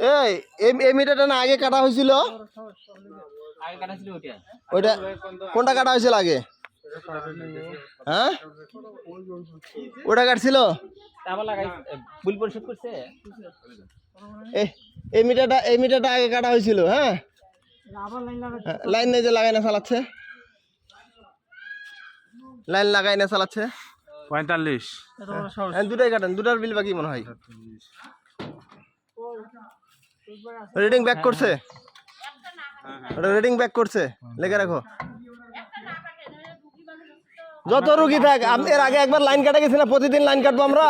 এই এই- মিটারটা না আগে কাটা হয়েছিল? ওইটা কোনটা কাটা হয়েছিল আগে? হ্যাঁ? ওটা কাটছিল? এই মিটারটা এই মিটারটা আগে কাটা হয়েছিল হ্যাঁ হ্যাঁ, লাইন নেই যে লাগাই না চালাচ্ছে। লাইন লাগাই না চালাচ্ছে। পঁয়তাল্লিশ। হ্যাঁ, দুটাই কাটেন দুটার বিল বাকি মনে হয়। রিডিং ব্যাক করছে? ওটা রিডিং ব্যাক করছে? লেগে রাখো। যত রুগী থাক এর আগে একবার লাইন কাটা গেছি না প্রতিদিন লাইন কাটবো আমরা।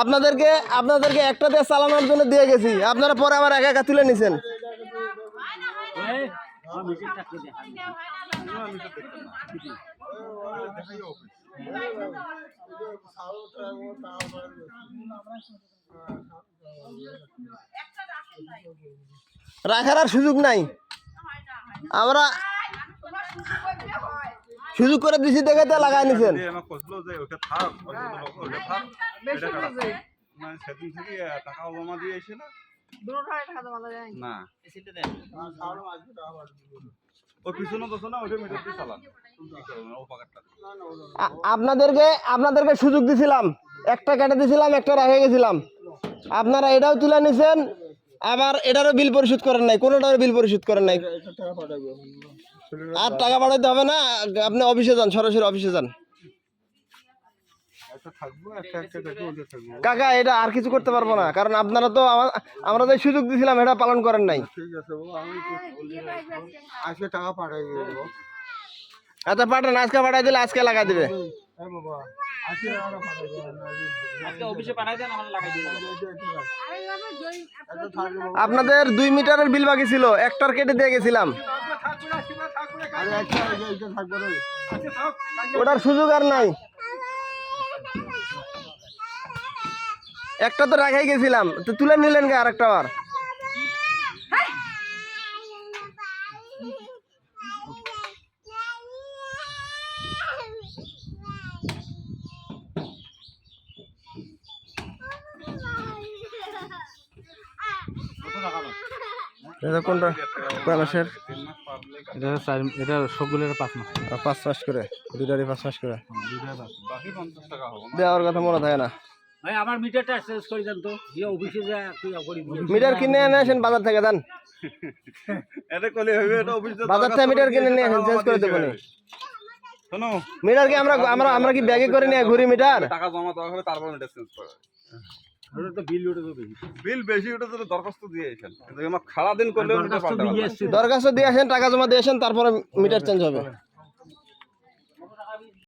আপনাদেরকে আপনাদেরকে একটা দিয়ে চালানোর জন্য দিয়ে গেছি। আপনারা পরে আবার একা একা তুলে নিছেন। রাখার আর সুযোগ নাই। আমরা সুযোগ করে দিছি দেখে তো লাগাই নিছেন। দিয়ে আমাকে কইছিল যে ওটা থাক ওটা থাক মানে সেদিন থেকে টাকা জমা দিয়ে না আপনাদেরকে আপনাদেরকে সুযোগ দিছিলাম। একটা কেটে দিছিলাম একটা রেখে গেছিলাম। আপনারা এটাও তুলে নিছেন আবার এটারও বিল পরিশোধ করেন নাই কোনোটারও বিল পরিশোধ করেন নাই। আর টাকা পাঠাইতে হবে না আপনি অফিসে যান সরাসরি অফিসে যান একটা থাকব একটা একটা দেখে ওটা থাকব কাকা এটা আর কিছু করতে পারব না কারণ আপনারা তো আমরা যে সুযোগ দিছিলাম এটা পালন করেন নাই। ঠিক আছে বাবা আমি আজকে টাকা পাঠাই আচ্ছা পাঠান আজকে পাঠাই দিলে আজকে লাগাই দিবে। হ্যাঁ বাবা আজকে টাকা পাঠাই দেবো আজকে অফিসে পাঠাই দেন আমরা লাগাই দিই আপনাদের দুই মিটারের বিল বাকি ছিল একটার কেটে দিয়ে গেছিলাম। রে ওটার সুযোগ আর নাই। একটা তো রাখাই গেছিলাম তো তুলে নিলেন কে আরেকটা বার। এটা কোনটা? কয় মাসের এটা চার এটা সবগুলোর পাঁচ মাস। পাঁচ মাস করে দুটারই পাঁচ মাস করে। বাকি পঞ্চাশ টাকা হবে দেওয়ার কথা মনে থাকে না। ভাই আমার মিটারটা চেঞ্জ করে দেন তো। যে অফিসে যা তুই করি মিটার কিনে এনে আসেন বাজার থেকে দেন এটা হবে এটা অফিস বাজার থেকে মিটার কিনে নিয়ে আসেন চেঞ্জ করে দেবো নি। শোনো। মিটার কি আমরা আমরা আমরা কি ব্যাগে করে নিয়ে ঘুরি মিটার? টাকা জমা দেওয়া হবে তারপর এটা চেঞ্জ করা বিল বেশি বিল বেশি ওটা তো দরখাস্ত দিয়ে এসেছেন কিন্তু আমার খাড়া দিন করলে ওটা পাল্টা দিয়ে এসছে দরখাস্ত দিয়ে আসেন টাকা জমা দিয়ে আসেন তারপরে মিটার চেঞ্জ হবে।